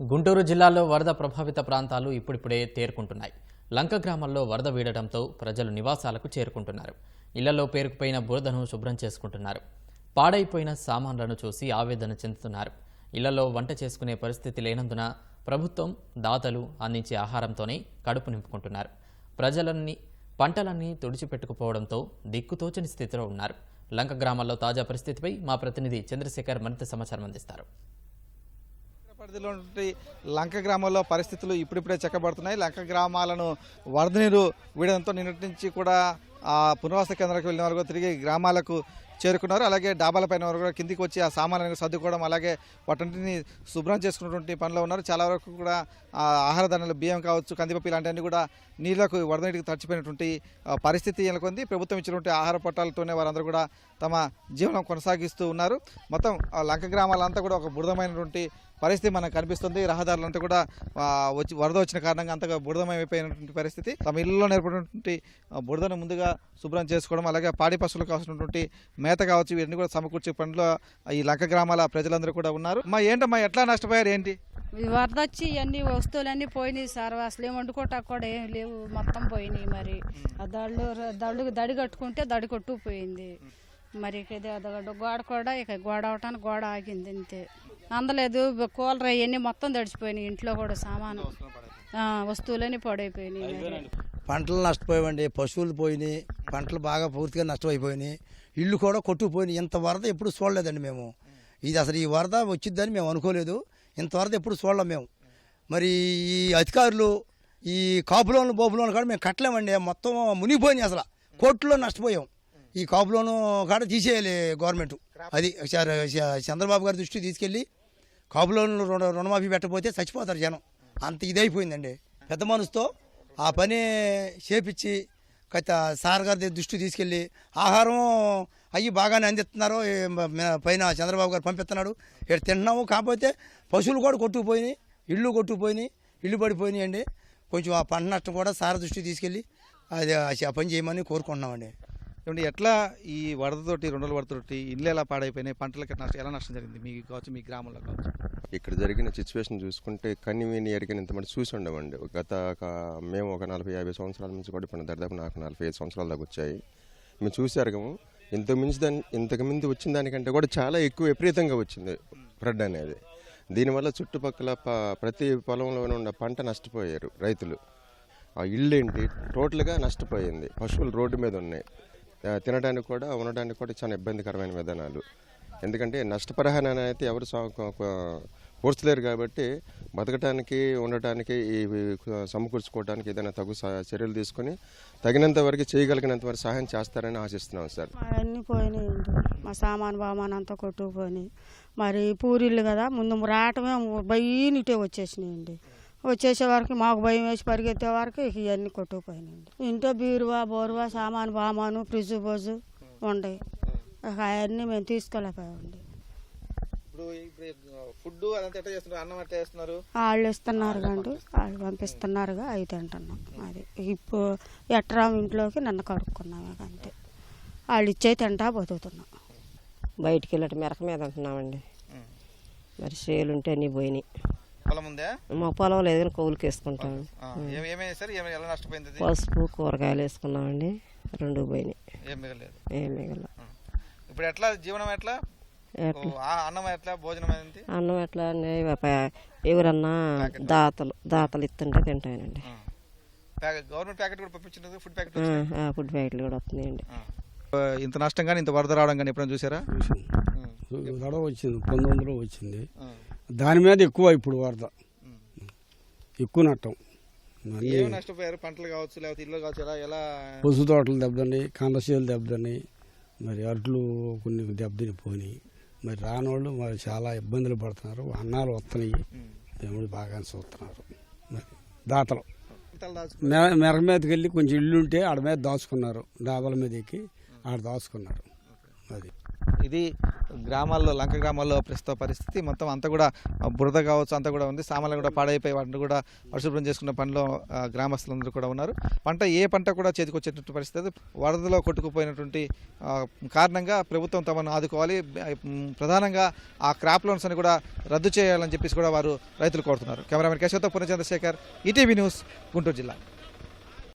గుంటూరు జిల్లాలో వరద ప్రభావిత ప్రాంతాలు ఇప్పుడిప్పుడే తేరుకుంటున్నాయి. లంక గ్రామాల్లో వరద వీడటంతో ప్రజలు నివాసాలకు చేరుకుంటున్నారు. ఇళ్ళలో పేరుకుపోయిన బురదను శుభ్రం చేసుకుంటున్నారు. పాడైపోయిన సామాన్లను చూసి ఆవేదన చెందుతున్నారు. ఇళ్ళలో వంట చేసుకునే పరిస్థితి లేనందున ప్రభుత్వం దాతలు అందించే ఆహారంతోనే కడుపు నింపుకుంటున్నారు. ప్రజలన్నీ పంటలన్నీ తుడిచిపెట్టుకుపోవడంతో దిక్కుతోచని స్థితిలో ఉన్నారు. లంక గ్రామాల్లో తాజా పరిస్థితిపై మా ప్రతినిధి చంద్రశేఖర్ మరింత సమాచారం అందిస్తారు. పరిధిలో లంక గ్రామంలో పరిస్థితులు ఇప్పుడిప్పుడే చెక్కబడుతున్నాయి. లంక గ్రామాలను వరద నీరు వీడడంతో నిన్నటి నుంచి కూడా ఆ పునర్వాస కేంద్రాలకు వెళ్ళిన వారు కూడా తిరిగి గ్రామాలకు చేరుకున్నారు. అలాగే డాబాలపైన వారు కూడా కిందికి వచ్చి ఆ సామాన్లను సర్దుకోవడం అలాగే వాటిని శుభ్రం చేసుకున్నటువంటి పనిలో ఉన్నారు. చాలా వరకు కూడా ఆహార ధాన్యాలు బియ్యం కావచ్చు కందిపప్పు ఇలాంటివన్నీ కూడా నీళ్ళకు వరద నీటికి తడిచిపోయినటువంటి పరిస్థితి నెలకొంది. ప్రభుత్వం ఇచ్చినటువంటి ఆహార పట్టాలతోనే వారందరూ కూడా తమ జీవనం కొనసాగిస్తూ ఉన్నారు. మొత్తం ఆ లంక గ్రామాలంతా కూడా ఒక బురదమైనటువంటి పరిస్థితి మనకు కనిపిస్తుంది. రహదారులంతా కూడా వచ్చి వరద వచ్చిన కారణంగా అంతగా బురదమైపోయినటువంటి పరిస్థితి. తమ ఇళ్ళలో నేర్పడినటువంటి బురదను ముందుగా శుభ్రం చేసుకోవడం అలాగే పాడి పశువులకు కావాల్సినటువంటి మేత కావచ్చు ఇవన్నీ కూడా సమకూర్చే పనిలో ఈ లంక గ్రామాల ప్రజలందరూ కూడా ఉన్నారు. మా ఏంటమ్మా ఎట్లా నష్టపోయారు ఏంటి? వరద వచ్చి ఇవన్నీ వస్తువులన్నీ పోయినాయి సార్ అసలు ఏం వండుకోవటానికి కూడా ఏం లేవు మొత్తం పోయినాయి మరి. ఆ దళ్ళు దళ్ళు దడి కట్టుకుంటే దడి కొట్టుకుపోయింది. మరి ఇక గోడ కూడా ఇక గోడ అవటానికి గోడ ఆగింది అంతే. అందలేదు కూలర్ అవన్నీ మొత్తం తడిచిపోయినాయి ఇంట్లో కూడా సామాను వస్తువులన్నీ పడైపోయినాయి పంటలు నష్టపోయామండి పశువులు పోయినాయి పంటలు బాగా పూర్తిగా నష్టమైపోయినాయి. ఇల్లు కూడా కొట్టుకుపోయినాయి. ఇంత వరద ఎప్పుడు చూడలేదండి మేము. ఇది అసలు ఈ వరద వచ్చిద్దని మేము అనుకోలేదు. ఇంత వరద ఎప్పుడు చూడలేం మేము. మరి ఈ అధికారులు ఈ కాపులోను బోపులోను కాడ మేము కట్టలేమండి. మొత్తం మునిగిపోయినాయి అసలు. కోర్టులో నష్టపోయాం. ఈ కాపులోను కాడ తీసేయాలి గవర్నమెంట్. అది చంద్రబాబు గారి దృష్టికి తీసుకెళ్ళి కాపులోను రుణ రుణమాఫీ పెట్టకపోతే చచ్చిపోతారు జనం. అంత ఇదైపోయిందండి. పెద్ద మనసుతో ఆ పని చేపించి గత సార్ గారి దృష్టి తీసుకెళ్ళి ఆహారం అయ్యి బాగానే అందిస్తున్నారు పైన చంద్రబాబు గారు పంపిస్తున్నాడు. ఇక్కడ తింటున్నాము కాకపోతే పశువులు కూడా కొట్టుకుపోయినాయి ఇళ్ళు కొట్టుకుపోయినాయి ఇల్లు పడిపోయినాయి అండి. కొంచెం ఆ పంట నష్టం కూడా సార్ దృష్టికి తీసుకెళ్ళి అది ఆ పని చేయమని కోరుకుంటున్నామండి. ఏమండి ఎట్లా ఈ వరదతోటి రెండోల వరదతోటి ఇల్లు ఎలా పాడైపోయినాయి పంటలకి నష్టం ఎలా నష్టం జరిగింది మీకు కావచ్చు మీ గ్రామంలో కావచ్చు? ఇక్కడ జరిగిన సిచ్యువేషన్ చూసుకుంటే కన్ని విని ఎరిగినంత మంది చూసి ఉండమండి గత ఒక మేము ఒక నలభై యాభై సంవత్సరాల నుంచి కూడా ఇప్పుడు దాదాపు నాకు నలభై ఐదు సంవత్సరాల దాకా వచ్చాయి. మేము చూసి ఎరగము ఇంతకు మించి దాని ఇంతకు మించి వచ్చిన దానికంటే కూడా చాలా ఎక్కువ విపరీతంగా వచ్చింది ఫ్లడ్ అనేది. దీనివల్ల చుట్టుపక్కల ప ప్రతి పొలంలోనే ఉన్న పంట నష్టపోయారు రైతులు. ఆ ఇల్లు ఏంటి? టోటల్గా నష్టపోయింది. పశువులు రోడ్డు మీద ఉన్నాయి. తినడానికి కూడా ఉండడానికి కూడా చాలా ఇబ్బందికరమైన విధానాలు. ఎందుకంటే నష్టపరిహారాన్ని అయితే ఎవరు కూర్చలేరు కాబట్టి బతకటానికి ఉండటానికి ఈ సమకూర్చుకోవడానికి ఏదైనా తగు స- చర్యలు తీసుకొని తగినంత వరకు చేయగలిగినంత వరకు సహాయం చేస్తారని ఆశిస్తున్నాం సార్. అన్నీ పోయినాయి మా సామాన్ బామాన్ అంతా కొట్టుకుపోయినాయి. మరి పూరిళ్ళు కదా ముందు రావటమే భయం వచ్చేసినాయండి. వచ్చేసే వరకు మాకు భయం వేసి పరిగెత్తే వరకు ఇవన్నీ కొట్టుకుపోయినాయండి. ఇంట్లో బీరువా బోరువా సామాను బామాను ఫ్రిడ్జ్ బోజు ఉండయి. అవన్నీ మేము తీసుకోలేకపోయామండి. ఫుడ్ అన్నం చేస్తున్నారు? వాళ్ళు ఇస్తున్నారు కండి వాళ్ళు పంపిస్తున్నారుగా. అవి తింటున్నాం అది ఇప్పుడు ఎట్రా ఇంట్లోకి నన్ను కడుక్కున్నాం ఇక అంతే. వాళ్ళు ఇచ్చే తింటా బతుకుతున్నాం. బయటికి వెళ్ళటం మెరక మీద ఉంటున్నామండి మరి చేలు ఉంటే అన్నీ పోయినాయి. పొలం ఉందా? మా పొలం లేదు కానీ కౌలుకి వేసుకుంటాం? పసుపు కూరగాయలు వేసుకున్నామండి. రెండు పోయినాయి. ఏం మిగలేదు. ఇప్పుడు ఎట్లా? జీవనం ఎట్లా? అన్నం ఎట్లా? భోజనం ఏంటి? అన్నం ఎట్లా ఎవరన్నా దాతలు దాతలు ఇస్తుంటే తింటానండి ప్యాకెట్ గవర్నమెంట్ ప్యాకెట్ కూడా పంపించినది? ఫుడ్ ప్యాకెట్ ఫుడ్ ప్యాకెట్లు కూడా వస్తున్నాయండి. ఇంత నష్టం కానీ ఇంత వరద రావడం కానీ ఎప్పుడైనా చూసారా? గొడవ వచ్చింది పంతొమ్మిదిలో వచ్చింది. దాని మీద ఎక్కువ ఇప్పుడు వరద. ఎక్కువ నట్టం ఏమి నష్టపోయారు? పంటలు కావచ్చు లేకపోతే ఇల్లు కావచ్చు ఎలా ఎలా? పసుపు తోటలు దెబ్బతిన్నాయి కందశీలు దెబ్బతిన్నాయి. మరి అట్లు కొన్ని దెబ్బతిని పోయినాయి మరి రానోళ్ళు మరి చాలా ఇబ్బందులు పడుతున్నారు. అన్నాలు వస్తున్నాయి దేవుడు బాగా చూస్తున్నారు మరి దాతలు. పంటలు దాచు- మె- మెరక మీదకి వెళ్ళి కొంచెం ఇల్లు ఉంటే ఆడ మీద దాచుకున్నారు. డాబాల మీద ఎక్కి ఆడ దాచుకున్నారు అది. ఇది గ్రామాల్లో లంక గ్రామాల్లో ప్రస్తుత పరిస్థితి మొత్తం అంతా కూడా బురద కావచ్చు అంతా కూడా ఉంది. సామాన్లు కూడా పాడైపోయి వాటిని కూడా పరిశుభ్రం చేసుకున్న పనిలో గ్రామస్తులందరూ కూడా ఉన్నారు. పంట ఏ పంట కూడా చేతికొచ్చేటువంటి పరిస్థితి వరదలో కొట్టుకుపోయినటువంటి కారణంగా ప్రభుత్వం తమను ఆదుకోవాలి. ప్రధానంగా ఆ క్రాప్ లోన్స్ అని కూడా రద్దు చేయాలని చెప్పేసి కూడా వారు రైతులు కోరుతున్నారు. కెమెరామెన్ కేశవతో పునచంద్రశేఖర్ ఈటీవీ న్యూస్ గుంటూరు జిల్లా.